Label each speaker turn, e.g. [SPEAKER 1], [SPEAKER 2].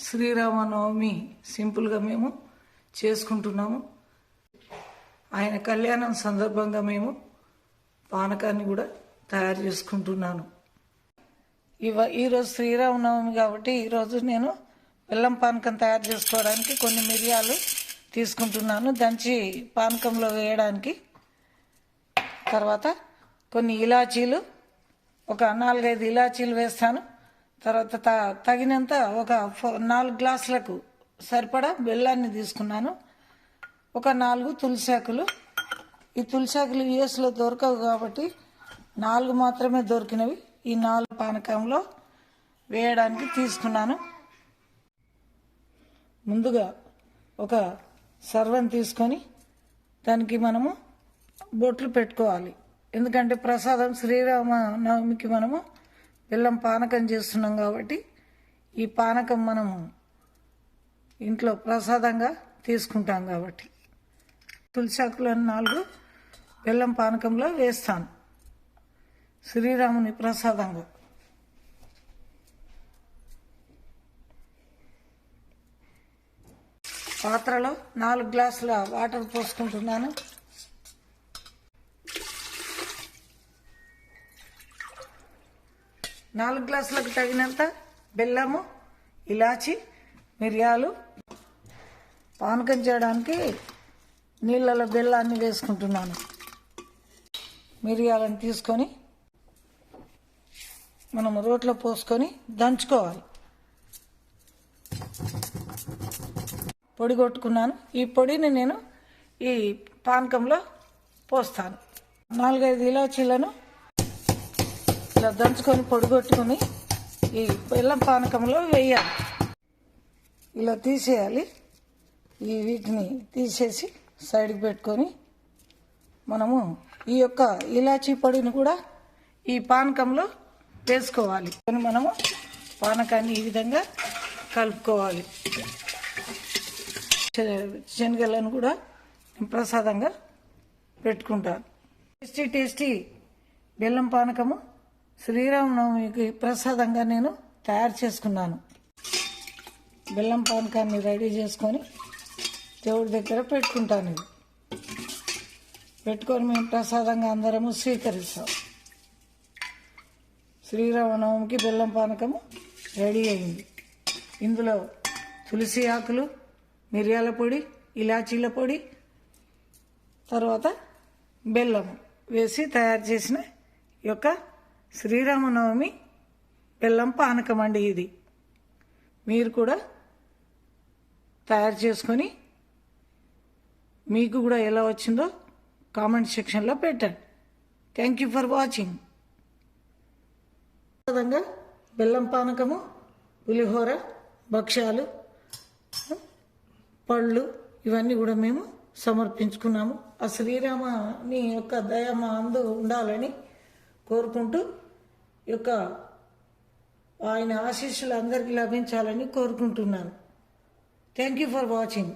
[SPEAKER 1] శ్రీరామనవమి సింపుల్గా మేము చేసుకుంటున్నాము. ఆయన కళ్యాణం సందర్భంగా మేము పానకాన్ని కూడా తయారు చేసుకుంటున్నాను. ఇవ ఈరోజు శ్రీరామనవమి కాబట్టి ఈరోజు నేను బెల్లం పానకం తయారు చేసుకోవడానికి కొన్ని మిరియాలు తీసుకుంటున్నాను. దంచి పానకంలో వేయడానికి. తర్వాత కొన్ని ఇలాచీలు ఒక నాలుగైదు ఇలాచీలు వేస్తాను. తర్వాత త- తగినంత ఒక నాలుగు గ్లాసులకు సరిపడా బెల్లాన్ని తీసుకున్నాను. ఒక నాలుగు తులసాకులు. ఈ తులసాకులు యుఎస్లో దొరకవు కాబట్టి నాలుగు మాత్రమే దొరికినవి. ఈ నాలుగు పానకంలో వేయడానికి తీసుకున్నాను. ముందుగా ఒక సర్వం తీసుకొని దానికి మనము బొట్లు పెట్టుకోవాలి. ఎందుకంటే ప్రసాదం శ్రీరామ నవమికి మనము బెల్లం పానకం చేస్తున్నాం కాబట్టి ఈ పానకం మనము ఇంట్లో ప్రసాదంగా తీసుకుంటాం కాబట్టి. తులసాకులను నాలుగు బెల్లం పానకంలో వేస్తాను. శ్రీరాముని ప్రసాదంగా. పాత్రలో నాలుగు గ్లాసుల వాటర్ పోసుకుంటున్నాను. నాలుగు గ్లాసులకు తగినంత బెల్లము ఇలాచి మిరియాలు. పానకం చేయడానికి నీళ్ళలో బెల్లాన్ని వేసుకుంటున్నాను. మిరియాలను తీసుకొని మనం రోట్లో పోసుకొని దంచుకోవాలి. పొడి కొట్టుకున్నాను. ఈ పొడిని నేను ఈ పానకంలో పోస్తాను. నాలుగైదు ఇలాచీలను ఇలా దంచుకొని పొడిగొట్టుకొని ఈ బెల్లం పానకంలో వేయాలి. ఇలా తీసేయాలి. ఈ వీటిని తీసేసి సైడ్కి పెట్టుకొని మనము ఈ యొక్క ఇలాచీ పొడిని కూడా ఈ పానకంలో వేసుకోవాలి. కానీ మనము పానకాన్ని ఈ విధంగా కలుపుకోవాలి. శనగలను కూడా ప్రసాదంగా పెట్టుకుంటాను. టేస్టీ టేస్టీ బెల్లం పానకము శ్రీరామనవమికి ప్రసాదంగా నేను తయారు చేసుకున్నాను. బెల్లం పానకాన్ని రెడీ చేసుకొని దేవుడి దగ్గర పెట్టుకుంటాను ఇది. పెట్టుకొని మేము ప్రసాదంగా అందరము స్వీకరిస్తాం. శ్రీరామనవమికి బెల్లం పానకము రెడీ అయింది. ఇందులో తులసి ఆకులు మిరియాల పొడి ఇలాచీల పొడి తర్వాత బెల్లం వేసి తయారు చేసిన ఈ యొక్క శ్రీరామనవమి బెల్లం పానకం అండి ఇది. మీరు కూడా తయారు చేసుకొని మీకు కూడా ఎలా వచ్చిందో కామెంట్ సెక్షన్లో పెట్టండి. థ్యాంక్ యూ ఫర్ వాచింగ్ విధంగా బెల్లం పానకము పులిహోర భక్ష్యాలు పళ్ళు ఇవన్నీ కూడా మేము సమర్పించుకున్నాము. ఆ శ్రీరామని యొక్క దయ మా అందు ఉండాలని కోరుకుంటూ యొక్క ఆయన ఆశీస్సులు అందరికీ లభించాలని కోరుకుంటున్నాను. Thank you for watching